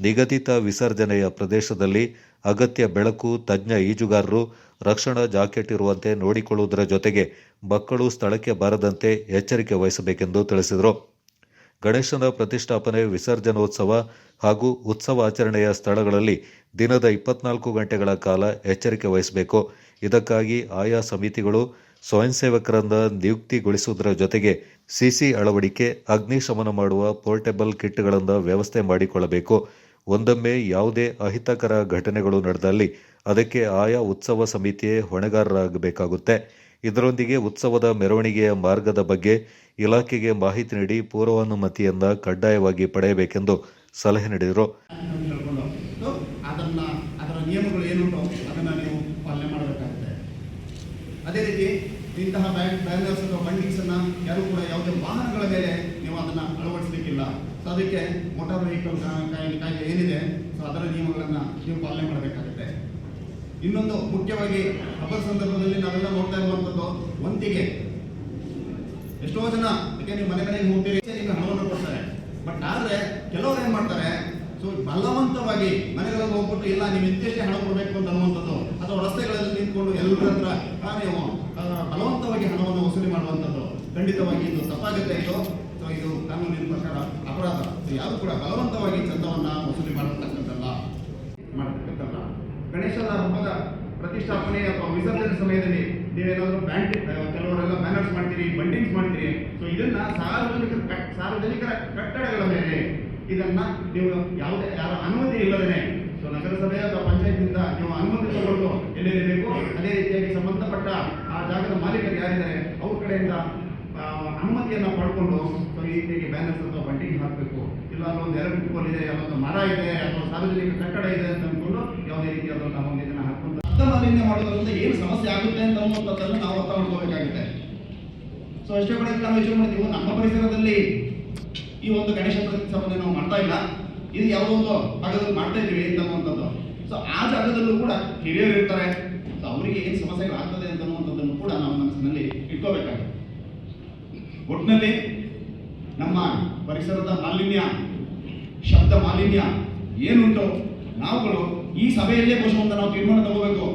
ನಿಗದಿತ ವಿಸರ್ಜನೆಯ ಪ್ರದೇಶದಲ್ಲಿ ಅಗತ್ಯ ಬೆಳಕು, ತಜ್ಞ ಈಜುಗಾರರು, ರಕ್ಷಣಾ ಜಾಕೆಟ್ ಇರುವಂತೆ ನೋಡಿಕೊಳ್ಳುವುದರ ಜೊತೆಗೆ ಮಕ್ಕಳು ಸ್ಥಳಕ್ಕೆ ಬಾರದಂತೆ ಎಚ್ಚರಿಕೆ ವಹಿಸಬೇಕೆಂದು ತಿಳಿಸಿದರು. ಗಣೇಶನ ಪ್ರತಿಷ್ಠಾಪನೆ, ವಿಸರ್ಜನೋತ್ಸವ ಹಾಗೂ ಉತ್ಸವ ಆಚರಣೆಯ ಸ್ಥಳಗಳಲ್ಲಿ ದಿನದ ಇಪ್ಪತ್ನಾಲ್ಕು ಗಂಟೆಗಳ ಕಾಲ ಎಚ್ಚರಿಕೆ ವಹಿಸಬೇಕು. ಇದಕ್ಕಾಗಿ ಆಯಾ ಸಮಿತಿಗಳು ಸ್ವಯಂ ಸೇವಕರನ್ನ ನಿಯುಕ್ತಿಗೊಳಿಸುವುದರ ಜೊತೆಗೆ ಸಿಸಿ ಅಳವಡಿಕೆ ಅಗ್ನಿಶಮನ ಮಾಡುವ ಪೋರ್ಟೇಬಲ್ ಕಿಟ್ಗಳನ್ನು ವ್ಯವಸ್ಥೆ ಮಾಡಿಕೊಳ್ಳಬೇಕು. ಒಂದೊಮ್ಮೆ ಯಾವುದೇ ಅಹಿತಕರ ಘಟನೆಗಳು ನಡೆದಲ್ಲಿ ಅದಕ್ಕೆ ಆಯಾ ಉತ್ಸವ ಸಮಿತಿಯೇ ಹೊಣೆಗಾರರಾಗಬೇಕಾಗುತ್ತೆ. ಇದರೊಂದಿಗೆ ಉತ್ಸವದ ಮೆರವಣಿಗೆಯ ಮಾರ್ಗದ ಬಗ್ಗೆ ಇಲಾಖೆಗೆ ಮಾಹಿತಿ ನೀಡಿ ಪೂರ್ವಾನುಮತಿಯನ್ನ ಕಡ್ಡಾಯವಾಗಿ ಪಡೆಯಬೇಕೆಂದು ಸಲಹೆ ನೀಡಿದರು ಅಂತ ಹೇಳ್ಕೊಂಡು ಸೊ ಅದನ್ನ ಅದರ ನಿಯಮಗಳು ಏನುಂಟು ಅದನ್ನ ನೀವು ಪಾಲನೆ ಮಾಡಬೇಕಾಗುತ್ತೆ ಅದೇ ರೀತಿ ಇಂತಹ ಬ್ಯಾನರ್ಸ್ ಅಥವಾ ಬಂಡಿಂಗ್ಸ್ ಅನ್ನ ಯಾರು ಕೂಡ ಯಾವುದೇ ವಾಹನಗಳ ಮೇಲೆ ನೀವು ಅದನ್ನ ಅಳವಡಿಸಲಿಕ್ಕಿಲ್ಲ. ಸೊ ಅದಕ್ಕೆ ಮೋಟಾರ್ ವೆಹಿಕಲ್ ಕಾಯ್ದೆ ಏನಿದೆ ಸೊ ಅದರ ನಿಯಮಗಳನ್ನ ನೀವು ಪಾಲನೆ ಮಾಡಬೇಕಾಗುತ್ತೆ. ಇನ್ನೊಂದು ಮುಖ್ಯವಾಗಿ ಹಬ್ಬದ ಸಂದರ್ಭದಲ್ಲಿ ನಾವೆಲ್ಲ ನೋಡ್ತಾ ಇರುವಂಥದ್ದು ಒಂದಿಗೆ ಎಷ್ಟೋ ಜನ ಯಾಕೆ ನೀವು ಮನೆ ಮನೆಗೆ ಹೋಗ್ತೀರಿ ನಿಮಗೆ ಹಣವನ್ನು ಕೊಡ್ತಾರೆ. ಬಟ್ ಆದ್ರೆ ಕೆಲವರು ಏನ್ ಮಾಡ್ತಾರೆ ಸೊ ಬಲವಂತವಾಗಿ ಮನೆಗಳಲ್ಲಿ ಹೋಗ್ಬಿಟ್ಟು, ಇಲ್ಲ, ನೀವು ಇಂತಿಷ್ಟೇ ಹಣ ಕೊಡಬೇಕು ಅಂತ ಅನ್ನುವಂಥದ್ದು. ಅಥವಾ ರಸ್ತೆಗಳಲ್ಲಿ ನಿಂತ್ಕೊಂಡು ಎಲ್ಲರ ಹತ್ರ ತಾನೇ ಬಲವಂತವಾಗಿ ಹಣವನ್ನು ವಸೂಲಿ ಮಾಡುವಂಥದ್ದು ಖಂಡಿತವಾಗಿ ಇದು ತಪ್ಪಾಗುತ್ತೆ. ಇದು ಅಥವಾ ಇದು ಕಾನೂನಿನ ಪ್ರಕಾರ ಅಪರಾಧ. ಯಾರು ಕೂಡ ಬಲವಂತವಾಗಿ ಚಂದವನ್ನು ವಸೂಲಿ ಮಾಡತಕ್ಕಂಥಲ್ಲ. ಮಾಡತಕ್ಕಂಥಲ್ಲ. ಗಣೇಶನ ಹಬ್ಬದ ಪ್ರತಿಷ್ಠಾಪನೆ ಅಥವಾ ವಿಸರ್ಜನೆ ಸಮಯದಲ್ಲಿ ನೀವೇನಾದ್ರೂ ಬ್ಯಾಂಡ್ ಕೆಲವರೆಲ್ಲ ಬ್ಯಾನರ್ಸ್ ಮಾಡ್ತೀರಿ ಬಂಡಿಂಗ್ಸ್ ಮಾಡ್ತೀರಿ. ಸೊ ಇದನ್ನ ಸಾರ್ವಜನಿಕರ ಸಾರ್ವಜನಿಕರ ಕಟ್ಟಡಗಳ ಮೇಲೆ ಇದನ್ನ ನೀವು ಯಾವುದೇ, ಯಾರ ಅನುಮತಿ ಇಲ್ಲದೇನೆ ಸೊ ನಗರಸಭೆ ಅಥವಾ ಪಂಚಾಯತ್ನಿಂದ ನೀವು ಅನುಮತಿ ತಗೊಂಡು ಎಲ್ಲಿರಬೇಕು ಅದೇ ರೀತಿಯಾಗಿ ಸಂಬಂಧಪಟ್ಟ ಆ ಜಾಗದ ಮಾಲೀಕರು ಯಾರಿದ್ದಾರೆ, ಅವ್ರ ಕಡೆಯಿಂದ ಅನುಮತಿಯನ್ನು ಪಡ್ಕೊಂಡು ಈ ರೀತಿಯಾಗಿ ಬ್ಯಾನರ್ಸ್ ಅಥವಾ ಬಂಡಿಗೆ ಹಾಕಬೇಕು. ಇಲ್ಲ, ಅಲ್ಲೊಂದು ಎರಡು ಕೋಲ್ ಇದೆ, ಅಲ್ಲೊಂದು ಮರ ಇದೆ, ಅಥವಾ ಸಾರ್ವಜನಿಕ ಕಟ್ಟಡ ಇದೆ ಅಂತ ಅಂದ್ಕೊಂಡು ಯಾವುದೇ ರೀತಿಯಾದಂತಹ ಒಂದು ಇದನ್ನು ಹಾಕೊಂಡು ಅರ್ಥ ಮಾಲಿನ್ಯ ಮಾಡೋದ್ರಿಂದ ಏನು ಸಮಸ್ಯೆ ಆಗುತ್ತೆ ಅಂತ ನಾವು ಅರ್ಥ ಮಾಡ್ಕೋಬೇಕಾಗುತ್ತೆ. ಸೊ ಅಷ್ಟೇ ಕಡೆ ನಾವು ಯೋಚನೆ ಮಾಡ್ತೀವಿ ನಮ್ಮ ಪರಿಸರದಲ್ಲಿ ಈ ಒಂದು ಗಣೇಶ ಪ್ರತಿಷ್ಠಾಪನೆ ನಾವು ಮಾಡ್ತಾ ಇಲ್ಲ. ಇದು ಯಾವುದೊಂದು ಭಾಗದಲ್ಲಿ ಮಾಡ್ತಾ ಇದೀವಿ ಅಂತನ್ನುವಂಥದ್ದು ಸೊ ಆ ಜಾಗದಲ್ಲೂ ಕೂಡ ಹಿರಿಯರು ಇರ್ತಾರೆ. ಸೊ ಅವರಿಗೆ ಏನು ಸಮಸ್ಯೆಗಳಾಗ್ತದೆ ಅಂತ ಅನ್ನುವಂಥದ್ದನ್ನು ಕೂಡ ನಾವು ಮನಸ್ಸಿನಲ್ಲಿ ಇಟ್ಕೋಬೇಕಾಗುತ್ತೆ. ಒಟ್ಟಿನಲ್ಲಿ ನಮ್ಮ ಪರಿಸರದ ಮಾಲಿನ್ಯ, ಶಬ್ದ ಮಾಲಿನ್ಯ ಏನುಂಟು, ನಾವುಗಳು ಈ ಸಭೆಯಲ್ಲೇ ಬಹುಶಃ ಒಂದು ನಾವು ತೀರ್ಮಾನ ತಗೋಬೇಕು.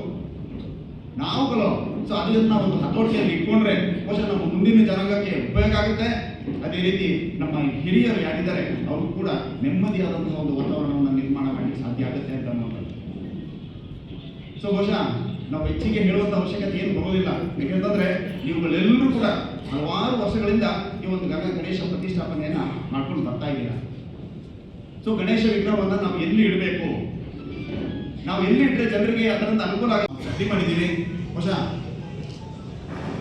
ನಾವುಗಳು ಸೊ ಅದನ್ನ ಒಂದು ಹತೋಟಿಯಲ್ಲಿ ಇಟ್ಕೊಂಡ್ರೆ ಬಹುಶಃ ನಮ್ಮ ಮುಂದಿನ ಜನಾಂಗಕ್ಕೆ ಉಪಯೋಗ ಆಗುತ್ತೆ. ಅದೇ ರೀತಿ ನಮ್ಮ ಹಿರಿಯರು ಯಾರಿದ್ದಾರೆ ಅವರು ಕೂಡ ನೆಮ್ಮದಿಯಾದಂತಹ ಒಂದು ವಾತಾವರಣವನ್ನು ನಿರ್ಮಾಣ ಮಾಡಲಿಕ್ಕೆ ಸಾಧ್ಯ ಆಗುತ್ತೆ ಅಂತ ಅನ್ನೋದು ಸೊ ಬಹುಶಃ ನಾವು ಹೆಚ್ಚಿಗೆ ಹೇಳುವಂತ ಅವಶ್ಯಕತೆ ಏನು ಬರೋದಿಲ್ಲ ಯಾಕೆಂತಂದ್ರೆ ಇವುಗಳೆಲ್ಲರೂ ಕೂಡ ಹಲವಾರು ವರ್ಷಗಳಿಂದ ಈ ಒಂದು ಗಂಗ ಗಣೇಶ ಪ್ರತಿಷ್ಠಾಪನೆಯನ್ನ ಮಾಡ್ಕೊಂಡು ಬರ್ತಾ ಇದ್ದೀರಾ. ಸೊ ಗಣೇಶ ವಿಗ್ರಹವನ್ನ ನಾವು ಎಲ್ಲಿ ಇಡಬೇಕು? ನಾವು ಎಲ್ಲಿ ಇಟ್ಟರೆ ಜನರಿಗೆ ಅದರಿಂದ ಅನುಕೂಲ ಆಗ ರೆಡಿ ಮಾಡಿದ್ದೀವಿ ಬಹುಶಃ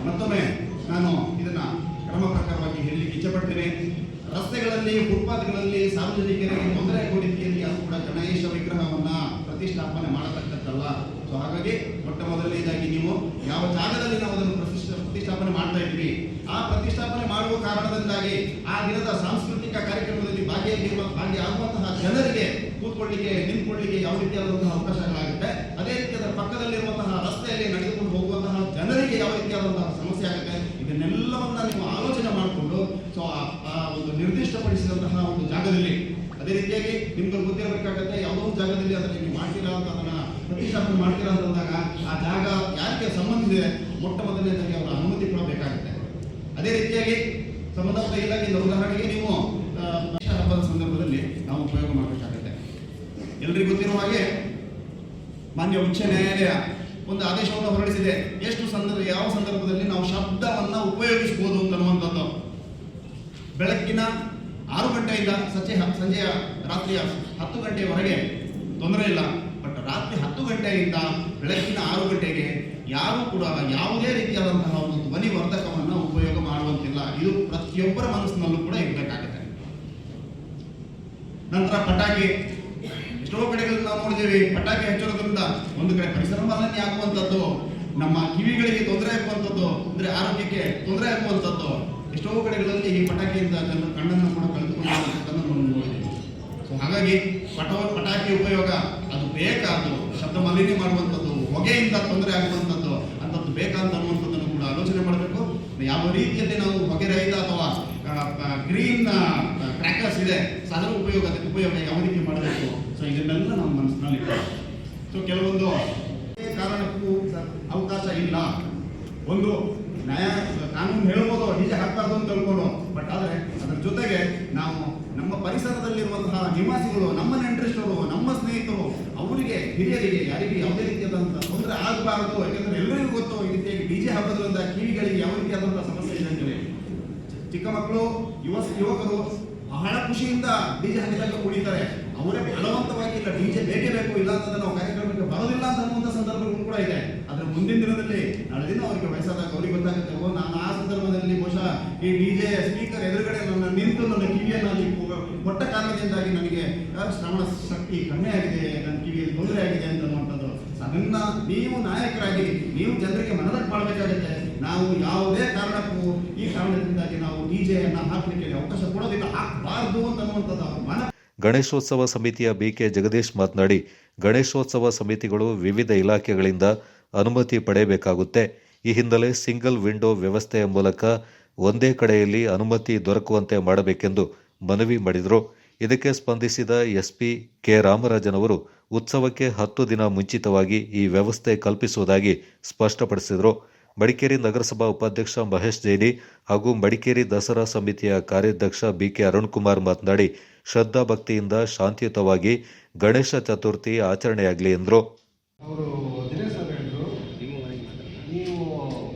ಮತ್ತೊಮ್ಮೆ ನಾನು ಹೇಳಲಿಕ್ಕೆ ರಸ್ತೆಗಳಲ್ಲಿ, ಫುಟ್ಪಾತ್ಗಳಲ್ಲಿ, ಸಾರ್ವಜನಿಕರಿಗೆ ತೊಂದರೆ ರೀತಿಯಲ್ಲಿ ಯಾರು ಕೂಡ ಗಣೇಶ ವಿಗ್ರಹವನ್ನ ಪ್ರತಿಷ್ಠಾಪನೆ ಮಾಡತಕ್ಕಂಥಲ್ಲ ಸೊ ಹಾಗಾಗಿ ಮೊಟ್ಟ ಮೊದಲನೇದಾಗಿ ನೀವು ಯಾವ ಜಾಗದಲ್ಲಿ ನಾವು ಅದನ್ನು ಪ್ರತಿಷ್ಠ, ಪ್ರತಿಷ್ಠಾಪನೆ ಮಾಡ್ತಾ ಇದ್ದೀವಿ, ಆ ಪ್ರತಿಷ್ಠಾಪನೆ ಮಾಡುವ ಕಾರಣದಿಂದಾಗಿ ಆ ದಿನದ ಸಾಂಸ್ಕೃತಿಕ ಕಾರ್ಯಕ್ರಮದಲ್ಲಿ ಭಾಗಿಯಾಗಿರುವ, ಭಾಗಿಯಾಗುವಂತಹ ಜನರಿಗೆ ಕೂತ್ಕೊಳ್ಳಿಕ್ಕೆ, ನಿಂತ್ಕೊಳ್ಳಿಕ್ಕೆ ಯಾವ ರೀತಿಯಾದಂತಹ ಅವಕಾಶಗಳಾಗುತ್ತೆ, ಅದೇ ರೀತಿ ಅದರ ಪಕ್ಕದಲ್ಲಿರುವಂತಹ ರಸ್ತೆಯಲ್ಲಿ ನಡೆದುಕೊಂಡು ಹೋಗುವಂತಹ ಜನರಿಗೆ ಯಾವ ರೀತಿಯಾದಂತಹ ಸಮಸ್ಯೆ ಆಗುತ್ತೆ, ಇದನ್ನೆಲ್ಲವನ್ನ ನೀವು ಆ ಒಂದು ನಿರ್ದಿಷ್ಟಪಡಿಸಿದಂತಹ ಒಂದು ಜಾಗದಲ್ಲಿ ಅದೇ ರೀತಿಯಾಗಿ ನಿಮ್ಗೆ ಗೊತ್ತಿರಬೇಕಾಗತ್ತೆ ಯಾವುದೋ ಒಂದು ಜಾಗದಲ್ಲಿ ಅದನ್ನ ನೀವು ಮಾಡ್ತೀರಾ ಅಂತ ಅದನ್ನ ಪ್ರತಿಷ್ಠಾಪನೆ ಮಾಡ್ತೀರಾ ಅಂತಂದಾಗ ಆ ಜಾಗ ಯಾರಿಗೆ ಸಂಬಂಧಿಸಿದೆ, ಮೊಟ್ಟ ಮೊದಲನೇದಾಗಿ ಅವರ ಅನುಮತಿ ಕೊಡಬೇಕಾಗುತ್ತೆ ಅದೇ ರೀತಿಯಾಗಿ ಸಂಬಂಧಪಟ್ಟ ಇಲಾಖೆಯಿಂದ ಉದಾಹರಣೆಗೆ ನೀವು ಹಬ್ಬದ ಸಂದರ್ಭದಲ್ಲಿ ನಾವು ಉಪಯೋಗ ಮಾಡಬೇಕಾಗುತ್ತೆ. ಎಲ್ರಿಗೂ ಗೊತ್ತಿರುವ ಹಾಗೆ ಮಾನ್ಯ ಉಚ್ಚ ನ್ಯಾಯಾಲಯ ಒಂದು ಆದೇಶವನ್ನು ಹೊರಡಿಸಿದೆ. ಎಷ್ಟು ಸಂದರ್ಭ ಯಾವ ಸಂದರ್ಭದಲ್ಲಿ ನಾವು ಶಬ್ದವನ್ನ ಉಪಯೋಗಿಸಬಹುದು ಅಂತನ್ನುವಂಥದ್ದು ಬೆಳಗ್ಗಿನ ಆರು ಗಂಟೆಯಿಂದ ಸಂಜೆ ಸಂಜೆಯ ರಾತ್ರಿಯ ಹತ್ತು ಗಂಟೆಯವರೆಗೆ ತೊಂದರೆ ಇಲ್ಲ. ಬಟ್ ರಾತ್ರಿ ಹತ್ತು ಗಂಟೆಯಿಂದ ಬೆಳಕಿನ ಆರು ಗಂಟೆಗೆ ಯಾರು ಕೂಡ ಯಾವುದೇ ರೀತಿಯಾದಂತಹ ಒಂದು ಧ್ವನಿ ವರ್ಧಕವನ್ನು ಉಪಯೋಗ ಮಾಡುವಂತಿಲ್ಲ. ಇದು ಪ್ರತಿಯೊಬ್ಬರ ಮನಸ್ಸಿನಲ್ಲೂ ಕೂಡ ಇರಬೇಕಾಗುತ್ತೆ. ನಂತರ ಪಟಾಕಿ. ಎಷ್ಟೋ ಕಡೆಗಳಲ್ಲಿ ನಾವು ನೋಡಿದ್ದೇವೆ, ಪಟಾಕಿ ಹಚ್ಚೋದ್ರಿಂದ ಒಂದು ಕಡೆ ಪರಿಸರ ಮಾಲಿನ್ಯ ಆಗುವಂಥದ್ದು, ನಮ್ಮ ಕಿವಿಗಳಿಗೆ ತೊಂದರೆ ಆಗುವಂಥದ್ದು, ಅಂದ್ರೆ ಆರೋಗ್ಯಕ್ಕೆ ತೊಂದರೆ ಆಗುವಂಥದ್ದು. ಎಷ್ಟೋ ಕಡೆಗಳಲ್ಲಿ ಈ ಪಟಾಕಿಯಿಂದ ಜನರು ಕಣ್ಣನ್ನು ಕೂಡ ಕಳೆದುಕೊಳ್ಳುವಂಥದ್ದನ್ನು ನಾವು ನೋಡಿದ್ದೀವಿ. ಸೊ ಹಾಗಾಗಿ ಪಟೋ ಪಟಾಕಿ ಉಪಯೋಗ, ಅದು ಬೇಕಾದ್ದು, ಶಬ್ದ ಮಾಲಿನ್ಯ ಮಾಡುವಂಥದ್ದು, ಹೊಗೆಯಿಂದ ತೊಂದರೆ ಆಗುವಂಥದ್ದು, ಅಂಥದ್ದು ಬೇಕಂತ ಅನ್ನುವಂಥ ಯಾವ ರೀತಿಯಲ್ಲಿ ನಾವು ಹೊಗೆರಹಿತ ಅಥವಾ ಗ್ರೀನ್ ಕ್ರ್ಯಾಕರ್ಸ್ ಇದೆ ಅದರ ಉಪಯೋಗ ಉಪಯೋಗ ಯಾವ ರೀತಿ ಮಾಡಬೇಕು? ಸೊ ಇದನ್ನೆಲ್ಲ ನಾವು ಮನಸ್ಸಿನಲ್ಲಿ ಸೊ ಕೆಲವೊಂದು ಕಾರಣಕ್ಕೂ ಅವಕಾಶ ಇಲ್ಲ. ಒಂದು ನ್ಯಾಯ, ಕಾನೂನು ಹೇಳ್ಬೋದು ಡಿಜೆ ಹಾಕ್ಬಾರ್ದು ಅಂತ ತಿಳ್ಕೊಂಡು ಬಟ್ ಆದರೆ ಅದರ ಜೊತೆಗೆ ನಾವು ನಮ್ಮ ಪರಿಸರದಲ್ಲಿರುವಂತಹ ನಿವಾಸಿಗಳು, ನಮ್ಮ ನೆಂಟರಿಷ್ಟರು, ನಮ್ಮ ಸ್ನೇಹಿತರು, ಅವರಿಗೆ, ಹಿರಿಯರಿಗೆ ಯಾರಿಗೆ ಯಾವುದೇ ರೀತಿಯಾದಂಥ ತೊಂದರೆ ಆಗಬಾರದು, ಯಾಕಂದರೆ ಎಲ್ಲರಿಗೂ ಗೊತ್ತು ಈ ರೀತಿಯಾಗಿ ಡಿಜೆ ಹಾಕೋದ್ರಿಂದ ಕಿವಿಗಳಿಗೆ ಯಾವ ರೀತಿಯಾದಂಥ ಸಮಸ್ಯೆ ಇದೆ ಅಂತೇಳಿ. ಚಿಕ್ಕ ಮಕ್ಕಳು, ಯುವ ಯುವಕರು ಬಹಳ ಖುಷಿಯಿಂದ ಡಿ ಜೆ ಹಾಕಿದಾಗ ಕುಡಿತಾರೆ ಅವರೇ ಬಲವಂತವಾಗಿ ಇಲ್ಲ ಡಿಜೆ ಬೇಕೇ ಬೇಕು, ಇಲ್ಲ ಅಂತಂದ್ರೆ ನಾವು ಕಾರ್ಯಕ್ರಮಕ್ಕೆ ಬರೋದಿಲ್ಲ ಅಂತ ಅನ್ನುವಂಥ ಸಂದರ್ಭಗಳು ಕೂಡ ಇದೆ. ಮುಂದಿನ ದಿನದಲ್ಲಿ, ನಾಳೆ ದಿನ ಅವರಿಗೆ ವಯಸ್ಸಾದಾಗ ಅವ್ರಿಗೆ ಗೊತ್ತಾಗುತ್ತೆ, ಓ, ನಾನು ಆ ಸಂದರ್ಭದಲ್ಲಿ ಬಹುಶಃ ಈ ಡಿಜೆ ಸ್ಪೀಕರ್ ಎದುರುಗಡೆ ನನ್ನ ನಿಂತು ನನ್ನ ಕಿವಿಯನ್ನು ಅಲ್ಲಿ ಕೊಟ್ಟ ಕಾರಣದಿಂದಾಗಿ ನನಗೆ ಶ್ರವಣ ಶಕ್ತಿ ಕಡಿಮೆ ಆಗಿದೆ, ನನ್ನ ಕಿವಿಯಲ್ಲಿ ತೊಂದರೆ ಆಗಿದೆ ಅಂತ ಸೊ ಅದನ್ನ ನೀವು ನಾಯಕರಾಗಿ, ನೀವು ಜನರಿಗೆ ಮನದಟ್ಟು ಮಾಡಬೇಕಾಗುತ್ತೆ. ನಾವು ಯಾವುದೇ ಕಾರಣಕ್ಕೂ ಈ ಕಾರಣದಿಂದಾಗಿ ನಾವು ಡಿಜೆಯನ್ನ ಹಾಕಲಿಕ್ಕೆ ಅವಕಾಶ ಕೊಡೋದಿಲ್ಲ, ಹಾಕಬಾರ್ದು ಅಂತ ಅನ್ನುವಂಥದ್ದು ಅವ್ರ ಮನ. ಗಣೇಶೋತ್ಸವ ಸಮಿತಿಯ ಬಿಕೆ ಜಗದೀಶ್ ಮಾತನಾಡಿ, ಗಣೇಶೋತ್ಸವ ಸಮಿತಿಗಳು ವಿವಿಧ ಇಲಾಖೆಗಳಿಂದ ಅನುಮತಿ ಪಡೆಯಬೇಕಾಗುತ್ತೆ. ಈ ಹಿನ್ನೆಲೆ ಸಿಂಗಲ್ ವಿಂಡೋ ವ್ಯವಸ್ಥೆಯ ಮೂಲಕ ಒಂದೇ ಕಡೆಯಲ್ಲಿ ಅನುಮತಿ ದೊರಕುವಂತೆ ಮಾಡಬೇಕೆಂದು ಮನವಿ ಮಾಡಿದರು. ಇದಕ್ಕೆ ಸ್ಪಂದಿಸಿದ ಎಸ್ಪಿ ಕೆ ರಾಮರಾಜನ್ ಅವರು ಉತ್ಸವಕ್ಕೆ ಹತ್ತು ದಿನ ಮುಂಚಿತವಾಗಿ ಈ ವ್ಯವಸ್ಥೆ ಕಲ್ಪಿಸುವುದಾಗಿ ಸ್ಪಷ್ಟಪಡಿಸಿದರು. ಮಡಿಕೇರಿ ನಗರಸಭಾ ಉಪಾಧ್ಯಕ್ಷ ಮಹೇಶ್ ಜೈನಿ ಹಾಗೂ ಮಡಿಕೇರಿ ದಸರಾ ಸಮಿತಿಯ ಕಾರ್ಯಾಧ್ಯಕ್ಷ ಬಿಕೆ ಅರುಣ್ಕುಮಾರ್ ಮಾತನಾಡಿ, ಶ್ರದ್ಧಾ ಭಕ್ತಿಯಿಂದ ಶಾಂತಿಯುತವಾಗಿ ಗಣೇಶ ಚತುರ್ಥಿ ಆಚರಣೆಯಾಗಲಿ ಎಂದರು ಅವರು ದಿನೇಶ್ ಅವರು ಹೇಳಿದ್ರು ನೀವು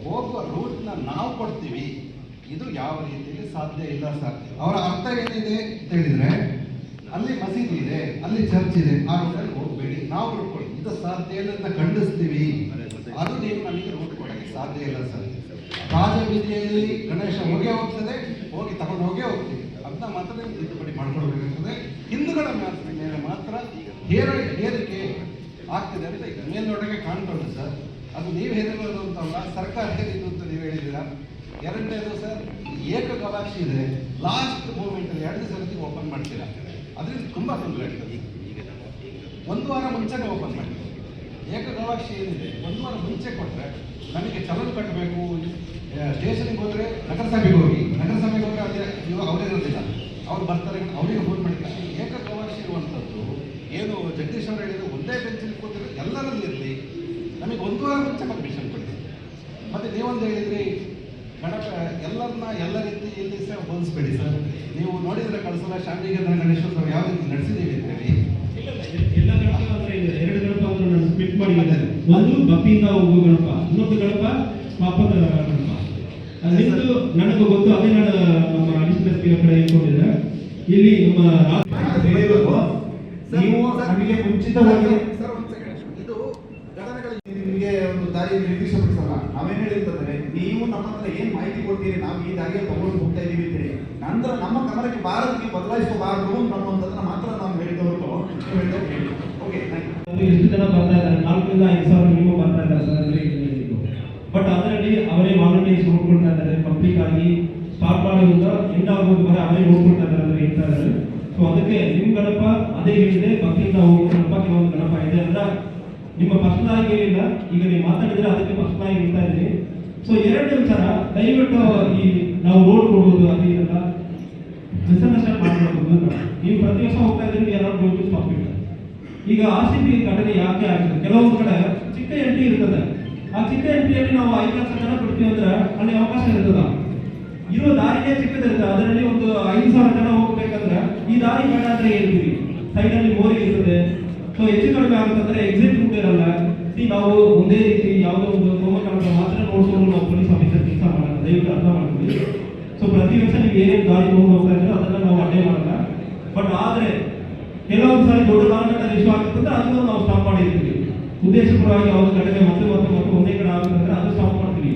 ಹೋಗುವ ರೂಟ್ನ ನಾವು ಕೊಡ್ತೀವಿ ಇದು ಯಾವ ರೀತಿಯಲ್ಲಿ ಸಾಧ್ಯ ಇಲ್ಲ ಸರ್. ಅವರ ಅರ್ಥ ಏನಿದೆ ಅಂತ ಹೇಳಿದ್ರೆ, ಅಲ್ಲಿ ಮಸೀದಿ ಇದೆ, ಅಲ್ಲಿ ಚರ್ಚ್ ಇದೆ, ಆ ರೋಡಲ್ಲಿ ಹೋಗಬೇಡಿ. ನಾವು ನೋಡ್ಕೊಳ್ಳಿ. ಇದು ಸಾಧ್ಯ ಇಲ್ಲ ಅಂತ ಖಂಡಿಸ್ತೀವಿ. ಅದು ನೀವು ನಮಗೆ ಕೊಡಕ್ಕೆ ಸಾಧ್ಯ ಇಲ್ಲ ಸರ್. ರಾಜಬೀದಿಯಲ್ಲಿ ಗಣೇಶ ಹೋಗೇ ಹೋಗ್ತದೆ, ಹೋಗಿ ತಗೊಂಡು ಹೋಗೇ ಹೋಗ್ತೀವಿ. ಅಂತ ಮಾತ್ರ ನೀವು ತಿದ್ದುಪಡಿ ಮಾಡ್ಕೊಳ್ಬೇಕಾಗ್ತದೆ. ಹಿಂದೂಗಳ ಮೇಲೆ ಮಾತ್ರ ಹೇರಳ, ಹೇರಿಕೆ ಆಗ್ತಿದೆ ಅಂತ ಈಗ ಮೇಲ್ನೋಟಕ್ಕೆ ಕಾಣ್ಕೊಂಡು ಸರ್. ಅದು ನೀವು ಹೇಳಿರೋದು ಅಂತಲ್ಲ, ಸರ್ಕಾರ ಹೇಳಿದ್ದು ಅಂತ ನೀವು ಹೇಳಿದ್ದೀರಾ? ಎರಡನೇದು ಸರ್ ಏಕ ಗವಾಕ್ಷಿ ಇದೆ ಲಾಸ್ಟ್ ಮೂಮೆಂಟಲ್ಲಿ ಎರಡು ದಿವಸ ಓಪನ್ ಮಾಡ್ತೀರಾ? ಅದರಿಂದ ತುಂಬ ತೊಂದರೆ ಆಗ್ತದೆ. ಒಂದು ವಾರ ಮುಂಚೆನೇ ಓಪನ್ ಮಾಡಿ. ಏಕ ಗವಾಕ್ಷಿ ಏನಿದೆ? ಒಂದು ವಾರ ಮುಂಚೆ ಕೊಟ್ಟರೆ ನಮಗೆ ಚಲನ್ ಕಟ್ಟಬೇಕು. ಸ್ಟೇಷನ್ಗೆ ಹೋದರೆ ನಗರಸಭೆಗೆ ಹೋಗಿ. ನಗರಸಭೆಗೆ ಹೋದರೆ ಅದೇ ನೀವು ಅವರಿರೋದಿಲ್ಲ ಅವ್ರು ಬರ್ತಾರೆ, ಅವರಿಗೆ ಫೋನ್ ಮಾಡಿದ್ದಾರೆ ಏಕ ಗವಾಕ್ಷಿ ಇರುವಂಥದ್ದು ಏನು ಜಗದೀಶ್ ಅವರು ಹೇಳಿದ್ರು ಒಂದೇ ಬೆಂಚಲ್ಲಿ ಕೂತಿರೋ ಎಲ್ಲರಲ್ಲಿ ಇರಲಿ ನಮಗೆ ಒಂದು ವಾರ ಮುಂಚೆ ಪರ್ಮಿಷನ್ ಕೊಡಿ. ಮತ್ತೆ ನೀವೊಂದು ಹೇಳಿದ್ರಿ ಎಲ್ಲರನ್ನ ಎಲ್ಲ ರೀತಿಯಲ್ಲಿ ಸಹ ಹೋಲಿಸ್ಬೇಡಿ ಸರ್. ನೀವು ನೋಡಿದ್ರೆ ಕಳಿಸಲ್ಲ ಶಾಂತಿಗಂಧ ಗಣೇಶೋತ್ಸವ ಯಾವ ರೀತಿ ನಡೆಸಿದ್ದೀವಿ ಅಂತ ಹೇಳಿ. ಎಲ್ಲ ಗಣಪ ಅಂದ್ರೆ ಎರಡು ಗಣಪ ಸ್ಪ್ಲಿಟ್ ಮಾಡಿದ್ದಾರೆ. ಒಂದು ಬಪ್ಪಿಂದ ಹೋಗುವ ಗಣಪ ಇನ್ನೊಂದು ಗಣಪ ಪಾಪದ ಗಣಪ. ಅದಿದ್ದು ನನಗೆ ಗೊತ್ತು ಅದೇ ನಾನು ನಮ್ಮ ಅಡಿಸಿದ ಸ್ಪೀಕರ್ ಕಡೆ ಇಟ್ಕೊಂಡಿದ್ದೆ ಇಲ್ಲಿ ನಮ್ಮ ನೀವು ನಮಗೆ ಮುಂಚಿತವಾಗಿ ಸರ್ ಒಂದು ಸೆಕೆಂಡ್ ಇದು ಘಟನೆಗಳಿಗೆ ನಿಮಗೆ ಒಂದು ದಾರಿ ನಿರ್ದಿಷ್ಟಪಡಿಸಲ್ಲ ನಾವೇನು ಹೇಳಿರ್ತಂದ್ರೆ ನೀವು ನಮ್ಮ ಹತ್ರ ಏನು ಮಾಹಿತಿ ಕೊಡ್ತೀರಿ, ನಾವು ಈ ದಾರಿಯಲ್ಲಿ ತಗೊಂಡು ಹೋಗ್ತಾ ಇದೀವಿ ಅಂತೇಳಿ ನಂತರ ನಮ್ಮ ಕನ್ನಡಕ್ಕೆ ಭಾರತಕ್ಕೆ ಬದಲಾಯಿಸಬಾರದು ಹತ್ರ ಮಾತ್ರ ನಾವು ಹೇಳಿದವರು ಓಕೆ ಎಷ್ಟು ಜನ ಬರ್ತಾ ಇದ್ದಾರೆ? ನಾಲ್ಕರಿಂದ ಐದು ಸಾವಿರ ನೀವು ಬರ್ತಾ ಇದ್ದಾರೆ ಅಂದ್ರೆ ಬಟ್ ಅದರಲ್ಲಿ ಅವರೇ ವಾಲಂಟಿಯರ್ಸ್ ನೋಡ್ಕೊಳ್ತಾ ಇದ್ದಾರೆ ಪಬ್ಲಿಕ್ ಆಗಿ ಸ್ಟಾರ್ಟ್ ಮಾಡೋದ್ರಿಂದ ಎಂಡ್ ಬರ ಅವರೇ ನೋಡ್ಕೊಳ್ತಾ ಇದ್ದಾರೆ ಅಂದ್ರೆ ಹೇಳ್ತಾ ಇದ್ದಾರೆ. ಸೊ ಅದಕ್ಕೆ ನಿಮ್ಮ ಗಣಪ ಅದೇ ಹೇಳಿದೆ ಭಕ್ತಿಯಿಂದ ಹೋಗಿ ಗಣಪ, ಕೆಲವೊಂದು ಗಣಪ ಇದೆ ಅಂದ್ರೆ ನಿಮ್ಮ ಪರ್ಸನಲ್ ಆಗಿ ಹೇಳಿಲ್ಲ ಈಗ ನೀವು ಮಾತಾಡಿದ್ರೆ ಅದಕ್ಕೆ ಪ್ರಶ್ನೆ ಹೇಳ್ತಾ ಇದ್ದೀನಿ. ಸೊ ಎರಡು ವಿಚಾರ, ದಯವಿಟ್ಟು ಈ ನಾವು ರೋಡ್ ಕೊಡುವುದು ಅದು ಇದೆಲ್ಲ ಮಿಸ್ಅಂಡರ್ಸ್ಟ್ಯಾಂಡ್ ಮಾಡಬೇಕು ನೀವು ಪ್ರತಿ ವರ್ಷ ಹೋಗ್ತಾ ಇದ್ರೆ ಯಾರು ಗೋಚು ಸ್ಟಾಪ್ ಈಗ ಆರ್ ಸಿ ಬಿ ಘಟನೆ ಯಾಕೆ ಆಗಿದೆ? ಕೆಲವೊಂದು ಕಡೆ ಚಿಕ್ಕ ಎಂಟ್ರಿ ಇರ್ತದೆ. ಆ ಚಿಕ್ಕ ಎಂಟ್ರಿಯಲ್ಲಿ ನಾವು ಐದು ಲಕ್ಷ ಜನ ಕೊಡ್ತೀವಿ ಅಂದ್ರೆ ಅಲ್ಲಿ ಅವಕಾಶ ಇರ್ತದ. ಇರೋ ದಾರಿನೇ ಚಿಕ್ಕದಿರುತ್ತೆ ಅದರಲ್ಲಿ ಒಂದು ಐದು ಸಾವಿರ ಜನ ಹೋಗ್ಬೇಕಂದ್ರೆ ಈ ದಾರಿ ಬೇಡ ಅಂದ್ರೆ ಹೇಳ್ತೀವಿ ಸೈಡಲ್ಲಿ ಮೋರಿ ಇರ್ತದೆ ಸೊ ಹೆಚ್ಚು ಕಡಿಮೆ ಆಗುತ್ತಂದ್ರೆ ಎಕ್ಸಿಟ್ ರೂಟ್ ಇರಲ್ಲ. ನಾವು ಒಂದೇ ರೀತಿ ಯಾವುದೋ ಒಂದು ಹೋಮಕಾಂಡ ಮಾತ್ರ ನೋಡ್ಕೊಂಡು ನಾವು ಪೊಲೀಸ್ ಆಫೀಸರ್ ಕೆಲಸ ಮಾಡಲ್ಲ ದಯವಿಟ್ಟು ಅರ್ಥ ಮಾಡ್ಕೊಳ್ಳಿ. ಸೊ ಪ್ರತಿ ವರ್ಷ ನೀವು ಏನೇನು ದಾರಿ ಹೋಗ್ತಾ ಇದ್ರೆ ಅದನ್ನ ನಾವು ಅಡ್ಡೆ ಮಾಡಲ್ಲ. ಬಟ್ ಆದ್ರೆ, ಕೆಲವೊಂದು ಸಾರಿ ದೊಡ್ಡ ಕಾರಣಗಳ ಇಶ್ಯೂ ಆಗ್ತದೆ ಅದನ್ನು ನಾವು ಸ್ಟಾಪ್ ಮಾಡಿರ್ತೀವಿ. ಉದ್ದೇಶಪರವಾಗಿ ಯಾವ್ದು ಘಟನೆ ಮತ್ತೆ ಮತ್ತೆ ಮತ್ತೆ ಒಂದೇ ಕಡೆ ಆಗುತ್ತಂದ್ರೆ ಅದು ಸ್ಟಾಪ್ ಮಾಡ್ತೀವಿ.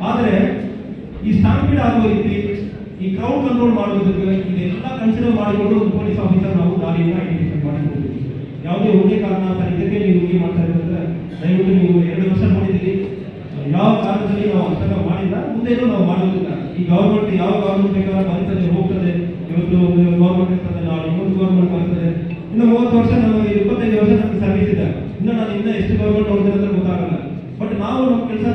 ಆದರೆ, ಈ ಸ್ಟಾಂಪಿಡ್ ಆಗೋ ರೀತಿ, ಈ ಕ್ರೌಡ್ ಕಂಟ್ರೋಲ್ ಮಾಡೋದಕ್ಕೆ ಇದೆಲ್ಲ ಕನ್ಸಿಡರ್ ಮಾಡಿಕೊಂಡು ಒಂದು ಪೊಲೀಸ್ ಆಫೀಸರ್ ನಾವು ದಾರಿಯನ್ನು ಐಡೆಂಟಿಫೈ ಮಾಡಿಕೊಡ್ತೀವಿ ಯಾವುದೇ ಒಂದೇ ಕಾರಣ ಸರ್, ಇದಕ್ಕೆ ನೀವು ಮಾಡ್ತಾ ಇರೋದ್ರೆ ದಯವಿಟ್ಟು ನೀವು ಎರಡು ವರ್ಷ ನೋಡಿದ್ದೀರಿ ಯಾವ ಕಾಲದಲ್ಲಿ ನಾವು ಅಷ್ಟೆಲ್ಲ ಮಾಡಿಲ್ಲ, ಮುಂದೇನು ನಾವು ಮಾಡೋದಿಲ್ಲ ಈ ಗೌರ್ಮೆಂಟ್ ಯಾವ ಗೌರ್ಮೆಂಟ್ ಬೇಕಾದ್ರೆ ಬರ್ತದೆ ಹೋಗ್ತದೆ? ಇವತ್ತು ಒಂದು ಗೌರ್ಮೆಂಟ್ ಇರ್ತದೆ ನಾಳೆ ಇನ್ನೊಂದು ಗೌರ್ಮೆಂಟ್ ಬರ್ತದೆ ಇನ್ನು ಮೂವತ್ತು ವರ್ಷ ನಮಗೆ ಇಪ್ಪತ್ತೈದು ವರ್ಷ ನಮಗೆ ಸರ್ವಿಸ್ ಇದೆ. ಇನ್ನು ನಾನು ಇನ್ನೂ ಎಷ್ಟು ಗೌರ್ಮೆಂಟ್ ನೋಡ್ತೀನಿ ಅಂತ ಗೊತ್ತಾಗಲ್ಲ. ಬಟ್ ನಾವು ನಮ್ಮ ಕೆಲಸ